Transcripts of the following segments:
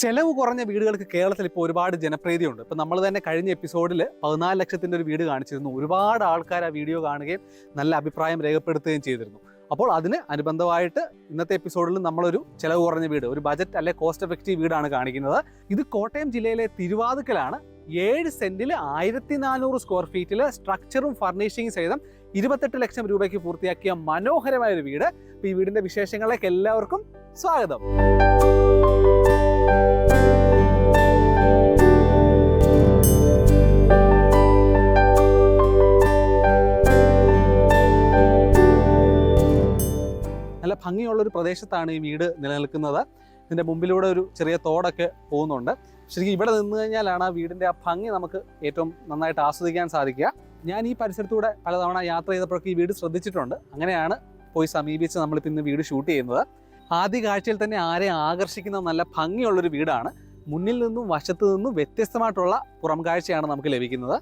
ചെലവ് കുറഞ്ഞ വീടുകൾക്ക് കേരളത്തിൽ ഇപ്പോൾ ഒരുപാട് ജനപ്രീതിയുണ്ട്. ഇപ്പം നമ്മൾ തന്നെ കഴിഞ്ഞ എപ്പിസോഡിൽ പതിനാല് ലക്ഷത്തിന്റെ ഒരു വീട് കാണിച്ചിരുന്നു. ഒരുപാട് ആൾക്കാർ ആ വീഡിയോ കാണുകയും നല്ല അഭിപ്രായം രേഖപ്പെടുത്തുകയും ചെയ്തിരുന്നു. അപ്പോൾ അതിന് അനുബന്ധമായിട്ട് ഇന്നത്തെ എപ്പിസോഡിൽ നമ്മളൊരു ചെലവ് കുറഞ്ഞ വീട് ഒരു ബജറ്റ് അല്ലെ കോസ്റ്റ് എഫക്റ്റീവ് വീടാണ് കാണിക്കുന്നത്. ഇത് കോട്ടയം ജില്ലയിലെ തിരുവാതുക്കലാണ്. ഏഴ് സെന്റിൽ ആയിരത്തി നാനൂറ് സ്ക്വയർ ഫീറ്റിൽ സ്ട്രക്ചറും ഫർണിഷിംഗ് സഹിതം ഇരുപത്തെട്ട് ലക്ഷം രൂപയ്ക്ക് പൂർത്തിയാക്കിയ മനോഹരമായ ഒരു വീട്. ഈ വീടിന്റെ വിശേഷങ്ങളിലേക്ക് എല്ലാവർക്കും സ്വാഗതം. നല്ല ഭംഗിയുള്ള ഒരു പ്രദേശത്താണ് ഈ വീട് നിലനിൽക്കുന്നത്. ഇതിന്റെ മുമ്പിലൂടെ ഒരു ചെറിയ തോടൊക്കെ പോകുന്നുണ്ട്. ശരിക്കും ഇവിടെ നിന്ന് കഴിഞ്ഞാലാണ് ആ വീടിന്റെ ആ ഭംഗി നമുക്ക് ഏറ്റവും നന്നായിട്ട് ആസ്വദിക്കാൻ സാധിക്കുക. ഞാൻ ഈ പരിസരത്തൂടെ പലതവണ യാത്ര ചെയ്തപ്പോഴൊക്കെ ഈ വീട് ശ്രദ്ധിച്ചിട്ടുണ്ട്. അങ്ങനെയാണ് പോയി സമീപിച്ച് നമ്മളിപ്പോൾ ഇന്ന് വീട് ഷൂട്ട് ചെയ്യുന്നത്. ആദ്യ കാഴ്ചയിൽ തന്നെ ആരെ ആകർഷിക്കുന്ന നല്ല ഭംഗിയുള്ളൊരു വീടാണ്. മുന്നിൽ നിന്നും വശത്തു നിന്നും വ്യത്യസ്തമായിട്ടുള്ള പുറം കാഴ്ചയാണ് നമുക്ക് ലഭിക്കുന്നത്.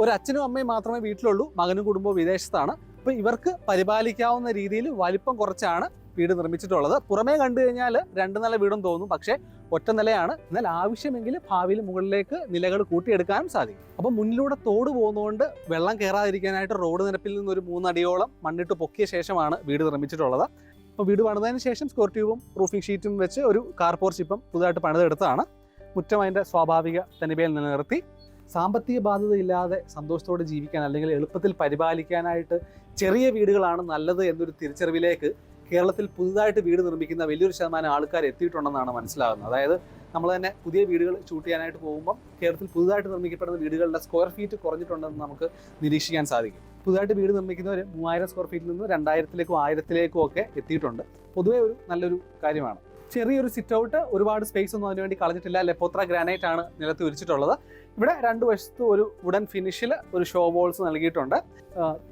ഒരു അച്ഛനും അമ്മയും മാത്രമേ വീട്ടിലുള്ളൂ മകനും കുടുംബവും വിദേശത്താണ്. അപ്പോൾ ഇവർക്ക് പരിപാലിക്കാവുന്ന രീതിയിൽ വലിപ്പം കുറച്ചാണ് വീട് നിർമ്മിച്ചിട്ടുള്ളത്. പുറമേ കണ്ടു കഴിഞ്ഞാൽ രണ്ട് നില വീടും തോന്നും പക്ഷേ ഒറ്റ നിലയാണ്. എന്നാൽ ആവശ്യമെങ്കിൽ ഭാവിയിൽ മുകളിലേക്ക് നിലകൾ കൂട്ടിയെടുക്കാനും സാധിക്കും. അപ്പം മുന്നിലൂടെ തോട് പോകുന്നതുകൊണ്ട് വെള്ളം കയറാതിരിക്കാനായിട്ട് റോഡ് നിരപ്പിൽ നിന്ന് ഒരു മൂന്നടിയോളം മണ്ണിട്ട് പൊക്കിയ ശേഷമാണ് വീട് നിർമ്മിച്ചിട്ടുള്ളത്. അപ്പോൾ വീട് പണിതതിന് ശേഷം സ്കോർ ട്യൂബും റൂഫിംഗ് ഷീറ്റും വെച്ച് ഒരു കാർ പോർച്ച് ഇപ്പം പുതുതായിട്ട് പണിതെടുത്തതാണ്. മുറ്റം അതിന്റെ സ്വാഭാവിക തനിമയിൽ നിലനിർത്തി. സാമ്പത്തിക ബാധ്യതയില്ലാതെ സന്തോഷത്തോടെ ജീവിക്കാൻ അല്ലെങ്കിൽ എളുപ്പത്തിൽ പരിപാലിക്കാനായിട്ട് ചെറിയ വീടുകളാണ് നല്ലത് എന്നൊരു തിരിച്ചറിവിലേക്ക് കേരളത്തിൽ പുതുതായിട്ട് വീട് നിർമ്മിക്കുന്ന വലിയൊരു ശതമാനം ആൾക്കാർ എത്തിയിട്ടുണ്ടെന്നാണ് മനസ്സിലാകുന്നത്. അതായത് നമ്മൾ തന്നെ പുതിയ വീടുകൾ ഷൂട്ട് ചെയ്യാനായിട്ട് പോകുമ്പോൾ കേരളത്തിൽ പുതുതായിട്ട് നിർമ്മിക്കപ്പെടുന്ന വീടുകളുടെ സ്ക്വയർ ഫീറ്റ് കുറഞ്ഞിട്ടുണ്ടെന്ന് നമുക്ക് നിരീക്ഷിക്കാൻ സാധിക്കും. പുതുതായിട്ട് വീട് നിർമ്മിക്കുന്നവർ മൂവായിരം സ്ക്വയർ ഫീറ്റിൽ നിന്ന് രണ്ടായിരത്തിലേക്കും ആയിരത്തിലേക്കും ഒക്കെ എത്തിയിട്ടുണ്ട്. പൊതുവേ ഒരു നല്ലൊരു കാര്യമാണ്. ചെറിയൊരു സിറ്റ് ഔട്ട് ഒരുപാട് സ്പേസ് ഒന്നും അതിനുവേണ്ടി കളഞ്ഞിട്ടില്ല. ലെപ്പോത്ര ഗ്രാനൈറ്റ് ആണ് നിലത്ത് വിരിച്ചിട്ടുള്ളത്. ഇവിടെ രണ്ട് വശത്തും ഒരു വുഡൻ ഫിനിഷിൽ ഒരു ഷോ ബോൾസ് നൽകിയിട്ടുണ്ട്.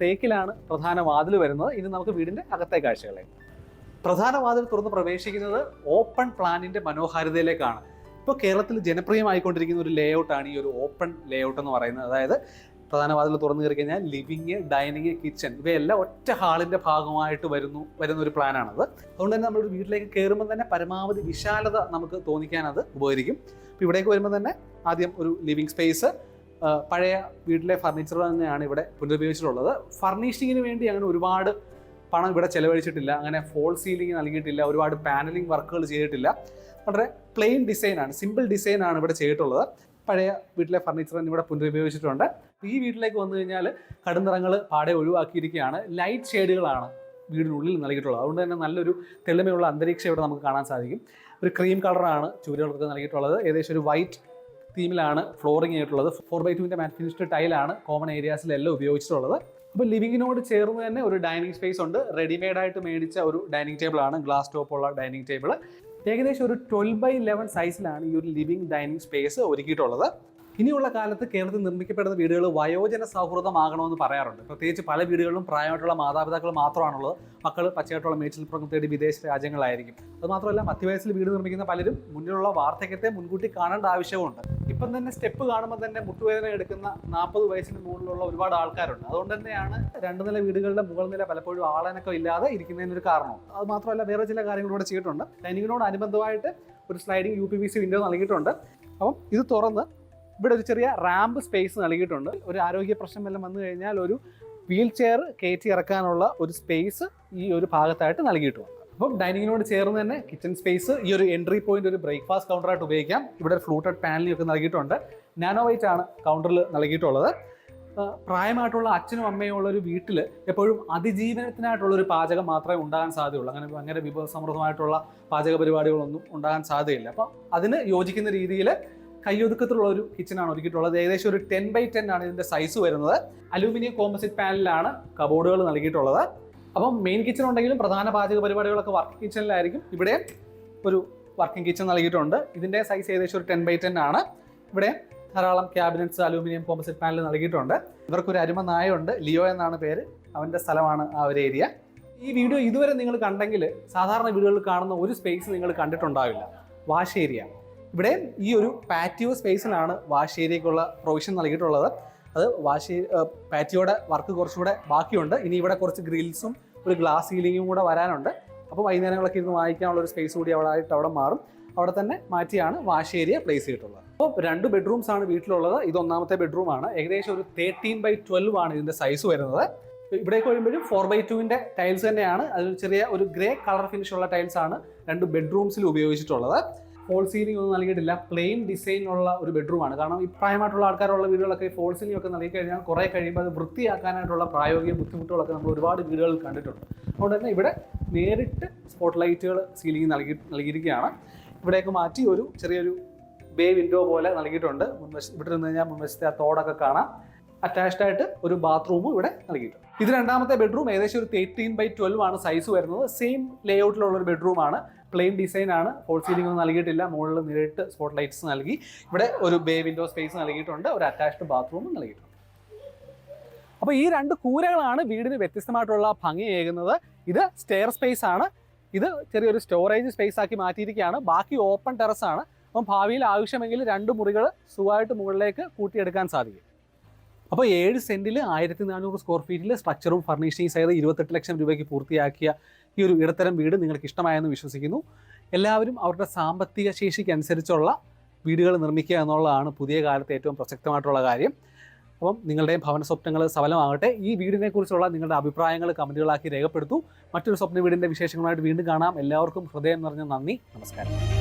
തേക്കിലാണ് പ്രധാന വാതിൽ വരുന്നത്. ഇനി നമുക്ക് വീടിന്റെ അകത്തെ കാഴ്ചകളെ. പ്രധാന വാതിൽ തുറന്ന് പ്രവേശിക്കുന്നത് ഓപ്പൺ പ്ലാനിന്റെ മനോഹാരിതയിലേക്കാണ്. ഇപ്പോൾ കേരളത്തിൽ ജനപ്രിയമായിക്കൊണ്ടിരിക്കുന്ന ഒരു ലേഔട്ട് ആണ് ഈ ഒരു ഓപ്പൺ ലേഔട്ട് എന്ന് പറയുന്നത്. അതായത് പ്രധാന വാതിൽ തുറന്നു കയറി കഴിഞ്ഞാൽ ലിവിങ് ഡൈനിങ് കിച്ചൺ ഇവയെല്ലാം ഒറ്റ ഹാളിന്റെ ഭാഗമായിട്ട് വരുന്നു വരുന്ന ഒരു പ്ലാനാണത്. അതുകൊണ്ട് തന്നെ നമ്മളൊരു വീട്ടിലേക്ക് കയറുമ്പോൾ തന്നെ പരമാവധി വിശാലത നമുക്ക് തോന്നിക്കാൻ അത് ഉപകരിക്കും. അപ്പോൾ ഇവിടേക്ക് വരുമ്പോൾ തന്നെ ആദ്യം ഒരു ലിവിങ് സ്പേസ് പഴയ വീട്ടിലെ ഫർണിച്ചർ തന്നെയാണ് ഇവിടെ പുനരുപയോഗിച്ചിട്ടുള്ളത്. ഫർണിഷിങ്ങിന് വേണ്ടി അങ്ങനെ ഒരുപാട് പണം ഇവിടെ ചെലവഴിച്ചിട്ടില്ല അങ്ങനെ ഫോൾ സീലിംഗ് നൽകിയിട്ടില്ല ഒരുപാട് പാനലിംഗ് വർക്കുകൾ ചെയ്തിട്ടില്ല. വളരെ പ്ലെയിൻ ഡിസൈനാണ് സിമ്പിൾ ഡിസൈനാണ് ഇവിടെ ചെയ്തിട്ടുള്ളത്. പഴയ വീട്ടിലെ ഫർണിച്ചർ തന്നെ ഇവിടെ പുനരുപയോഗിച്ചിട്ടുണ്ട്. ഈ വീട്ടിലേക്ക് വന്നു കഴിഞ്ഞാൽ കടുന്നിറങ്ങൾ പാടെ ഒഴിവാക്കിയിരിക്കുകയാണ്. ലൈറ്റ് ഷെയ്ഡുകളാണ് വീടിനുള്ളിൽ നൽകിയിട്ടുള്ളത്. അതുകൊണ്ട് തന്നെ നല്ലൊരു തെളിമയുള്ള അന്തരീക്ഷം ഇവിടെ നമുക്ക് കാണാൻ സാധിക്കും. ഒരു ക്രീം കളറാണ് ചുവരുകൾക്ക് നൽകിയിട്ടുള്ളത്. ഏകദേശം ഒരു വൈറ്റ് തീമിലാണ് ഫ്ലോറിംഗ് ആയിട്ടുള്ളത്. ഫോർ ബൈ ടുവിന്റെ മാറ്റ് ഫിനിഷ്ഡ് ടൈലാണ് കോമൺ ഏരിയാസിലെല്ലാം ഉപയോഗിച്ചിട്ടുള്ളത്. അപ്പോൾ ലിവിങ്ങിനോട് ചേർന്ന് തന്നെ ഒരു ഡൈനിങ് സ്പേസ് ഉണ്ട്. റെഡിമെയ്ഡ് ആയിട്ട് മേടിച്ച ഒരു ഡൈനിങ് ടേബിളാണ് ഗ്ലാസ് ടോപ്പുള്ള ഡൈനിങ് ടേബിൾ ഏകദേശം ഒരു ട്വൽവ് ബൈ ഇലവൻ സൈസിലാണ് ഈ ഒരു ലിവിങ് ഡൈനിങ് സ്പേസ് ഒരുക്കിയിട്ടുള്ളത്. ഇനിയുള്ള കാലത്ത് കേരളത്തിൽ നിർമ്മിക്കപ്പെടുന്ന വീടുകൾ വയോജന സൗഹൃദമാകണമെന്ന് പറയാറുണ്ട്. പ്രത്യേകിച്ച് പല വീടുകളിലും പ്രായമായിട്ടുള്ള മാതാപിതാക്കൾ മാത്രമാണുള്ളത്. മക്കൾ പച്ചയായിട്ടുള്ള മേച്ചിൽപ്പുറം തേടി വിദേശ രാജ്യങ്ങളായിരിക്കും. അത് മാത്രമല്ല മധ്യവയസ്സിൽ വീട് നിർമ്മിക്കുന്ന പലരും മുന്നിലുള്ള വാർദ്ധക്യത്തെ മുൻകൂട്ടി കാണേണ്ട ആവശ്യമുണ്ട് ഇപ്പം തന്നെ സ്റ്റെപ്പ് കാണുമ്പോൾ തന്നെ മുട്ടുവേദന എടുക്കുന്ന നാൽപ്പത് വയസ്സിന് മുകളിലുള്ള ഒരുപാട് ആൾക്കാരുണ്ട്. അതുകൊണ്ട് തന്നെയാണ് രണ്ട് നില വീടുകളുടെ മുകൾ നില പലപ്പോഴും ആളനൊക്കെ ഇല്ലാതെ ഇരിക്കുന്നതിനൊരു കാരണം അത് മാത്രമല്ല വേറെ ചില കാര്യങ്ങൾ ഇവിടെ ചെയ്തിട്ടുണ്ട്. ഡൈനിങ്ങിനോട് അനുബന്ധമായിട്ട് ഒരു sliding U P C window നൽകിയിട്ടുണ്ട്. അപ്പം ഇത് തുറന്ന് ഇവിടെ ഒരു ചെറിയ റാമ്പ് സ്പേസ് നൽകിയിട്ടുണ്ട്. ഒരു ആരോഗ്യ പ്രശ്നം എല്ലാം വന്നു കഴിഞ്ഞാൽ ഒരു വീൽ ചെയർ കയറ്റി ഇറക്കാനുള്ള ഒരു സ്പേസ് ഈ ഒരു ഭാഗത്തായിട്ട് നൽകിയിട്ടുണ്ട്. അപ്പം ഡൈനിങ്ങിനോട് ചേർന്ന് തന്നെ കിച്ചൺ സ്പേസ് ഈ ഒരു എൻട്രി പോയിന്റ് ഒരു ബ്രേക്ക്ഫാസ്റ്റ് കൗണ്ടറായിട്ട് ഉപയോഗിക്കാം. ഇവിടെ ഫ്ലൂട്ടഡ് പാനലിംഗ് ഒക്കെ നൽകിയിട്ടുണ്ട്. നാനോ വൈറ്റ് ആണ് കൗണ്ടറിൽ നൽകിയിട്ടുള്ളത്. പ്രായമായിട്ടുള്ള അച്ഛനും അമ്മയും ഉള്ള ഒരു വീട്ടിൽ എപ്പോഴും അതിജീവനത്തിനായിട്ടുള്ള ഒരു പാചകം മാത്രമേ ഉണ്ടാകാൻ സാധ്യതയുള്ളൂ. അങ്ങനെ അങ്ങനെ വിഭവസമൃദ്ധമായിട്ടുള്ള പാചക പരിപാടികളൊന്നും ഉണ്ടാകാൻ സാധ്യതയില്ല. അപ്പോൾ അതിന് യോജിക്കുന്ന രീതിയിൽ കയ്യൊതുക്കത്തിലുള്ള ഒരു കിച്ചണാണ് ഒരുക്കിയിട്ടുള്ളത്. ഏകദേശം ഒരു ടെൻ ബൈ ടെൻ ആണ് ഇതിന്റെ സൈസ് വരുന്നത്. അലൂമിനിയം കോമ്പസിറ്റ് പാനലിലാണ് കബോർഡുകൾ നൽകിയിട്ടുള്ളത്. അപ്പം മെയിൻ കിച്ചൺ ഉണ്ടെങ്കിലും പ്രധാന പാചക പരിപാടികളൊക്കെ വർക്കിംഗ് കിച്ചണിലായിരിക്കും ഇവിടെ ഒരു വർക്കിംഗ് കിച്ചൺ നൽകിയിട്ടുണ്ട്. ഇതിന്റെ സൈസ് ഏകദേശം ഒരു ടെൻ ബൈ ടെൻ ആണ്. ഇവിടെ ധാരാളം ക്യാബിനറ്റ്സ് അലൂമിനിയം കോമ്പസിറ്റ് പാനൽ നൽകിയിട്ടുണ്ട്. ഇവർക്കൊരു അരുമ നായുണ്ട് ലിയോ എന്നാണ് പേര്. അവന്റെ സ്ഥലമാണ് ആ ഒരു ഏരിയ ഈ വീഡിയോ ഇതുവരെ നിങ്ങൾ കണ്ടെങ്കിൽ സാധാരണ വീടുകളിൽ കാണുന്ന ഒരു സ്പേസ് നിങ്ങൾ കണ്ടിട്ടുണ്ടാവില്ല. വാഷ് ഏരിയ ഇവിടെ ഈ ഒരു പാറ്റിയോ സ്പേസിലാണ് വാഷ് പ്രൊവിഷൻ നൽകിയിട്ടുള്ളത്. അത് വാഷ് പാറ്റിയോടെ വർക്ക് കുറച്ചുകൂടെ ബാക്കിയുണ്ട്. ഇനി ഇവിടെ കുറച്ച് ഗ്രിൽസും ഒരു ഗ്ലാസ് സീലിങ്ങും കൂടെ വരാനുണ്ട്. അപ്പോൾ വൈകുന്നേരങ്ങളൊക്കെ ഇരുന്ന് വായിക്കാനുള്ള ഒരു സ്പേസ് കൂടി അവിടെ ആയിട്ട് അവിടെ മാറും. അവിടെ തന്നെ മാറ്റിയാണ് വാഷ് ഏരിയ പ്ലേസ് ചെയ്തിട്ടുള്ളത്. അപ്പോൾ രണ്ട് ബെഡ്റൂംസ് ആണ് വീട്ടിലുള്ളത്. ഇത് ഒന്നാമത്തെ ബെഡ്റൂമാണ് ഏകദേശം ഒരു തേർട്ടീൻ ബൈ ട്വൽവ് ആണ് ഇതിന്റെ സൈസ് വരുന്നത്. ഇവിടേക്ക് വരുമ്പോഴും ഫോർ ബൈ ടുവിന്റെ ടൈൽസ് തന്നെയാണ്. അതിൽ ചെറിയ ഒരു ഗ്രേ കളർ ഫിനിഷ് ഉള്ള ടൈൽസ് ആണ് രണ്ട് ബെഡ്റൂംസിൽ ഉപയോഗിച്ചിട്ടുള്ളത്. ഫോൾ സീലിംഗ് ഒന്നും നൽകിയിട്ടില്ല. പ്ലെയിൻ ഡിസൈനുള്ള ഒരു ബെഡ്റൂമാണ് കാരണം ഈ ആൾക്കാരുള്ള വീടുകളൊക്കെ ഫോൾ സീലിംഗ് ഒക്കെ നൽകി കഴിഞ്ഞാൽ കുറേ കഴിയുമ്പോൾ അത് വൃത്തിയാക്കാനായിട്ടുള്ള പ്രായോഗിക ബുദ്ധിമുട്ടുകളൊക്കെ നമ്മൾ ഒരുപാട് വീടുകളിൽ കണ്ടിട്ടുണ്ട്. അതുകൊണ്ട് തന്നെ ഇവിടെ നേരിട്ട് സ്പോട്ട് ലൈറ്റുകൾ സീലിംഗ് നൽകി നൽകിയിരിക്കുകയാണ്. ഇവിടേക്ക് മാറ്റി ഒരു ചെറിയൊരു ബേ വിൻഡോ പോലെ നൽകിയിട്ടുണ്ട്. മുൻവശം ഇവിടെ നിന്ന് കഴിഞ്ഞാൽ മുൻവശത്തെ ആ തോടൊക്കെ കാണാം. അറ്റാച്ച്ഡ് ആയിട്ട് ഒരു ബാത്റൂമും ഇവിടെ നൽകിയിട്ടുണ്ട്. ഇത് രണ്ടാമത്തെ ബെഡ്റൂം ഏകദേശം ഒരു തേർട്ടീൻ ബൈ ട്വൽവ് ആണ് സൈസ് വരുന്നത്. സെയിം ലേഔട്ടിലുള്ള ഒരു ബെഡ്റൂമാണ് പ്ലെയിൻ ഡിസൈൻ ആണ്. ഫോൾ സീലിംഗ് ഒന്നും നൽകിയിട്ടില്ല. മുകളിൽ നേരിട്ട് സ്പോട്ട് ലൈറ്റ്സ് നൽകി. ഇവിടെ ഒരു ബേ വിൻഡോ സ്പേസ് നൽകിയിട്ടുണ്ട്. ഒരു അറ്റാച്ച്ഡ് ബാത്റൂമും നൽകിയിട്ടുണ്ട്. അപ്പോൾ ഈ രണ്ട് കൂരകളാണ് വീടിന് വ്യത്യസ്തമായിട്ടുള്ള ഭംഗിയേകുന്നത് ഇത് സ്റ്റെയർ സ്പേസ് ആണ്. ഇത് ചെറിയൊരു സ്റ്റോറേജ് സ്പേസ് ആക്കി മാറ്റിയിരിക്കുകയാണ്. ബാക്കി ഓപ്പൺ ടെറസ് ആണ്. അപ്പം ഭാവിയിൽ ആവശ്യമെങ്കിൽ രണ്ട് മുറികൾ സുഖമായിട്ട് മുകളിലേക്ക് കൂട്ടിയെടുക്കാൻ സാധിക്കും. അപ്പോൾ ഏഴ് സെന്റിൽ ആയിരത്തി നാനൂറ് സ്ക്വയർ ഫീറ്റിൽ സ്ട്രക്ചറും ഫർണിഷിംഗ് സഹിതം ഇരുപത്തെട്ട് ലക്ഷം രൂപയ്ക്ക് പൂർത്തിയാക്കിയ ഈ ഒരു ഇടത്തരം വീട് നിങ്ങൾക്ക് ഇഷ്ടമായെന്ന് വിശ്വസിക്കുന്നു. എല്ലാവരും അവരുടെ സാമ്പത്തിക ശേഷിക്ക് അനുസരിച്ചുള്ള വീടുകൾ നിർമ്മിക്കുക എന്നുള്ളതാണ് പുതിയ കാലത്ത് ഏറ്റവും പ്രസക്തമായിട്ടുള്ള കാര്യം. അപ്പം നിങ്ങളുടെയും ഭവന സ്വപ്നങ്ങൾ സഫലമാകട്ടെ. ഈ വീടിനെക്കുറിച്ചുള്ള നിങ്ങളുടെ അഭിപ്രായങ്ങൾ കമന്റുകളാക്കി രേഖപ്പെടുത്തൂ. മറ്റൊരു സ്വപ്ന വീടിന്റെ വിശേഷങ്ങളുമായിട്ട് വീണ്ടും കാണാം. എല്ലാവർക്കും ഹൃദയം നിറഞ്ഞ നന്ദി. നമസ്കാരം.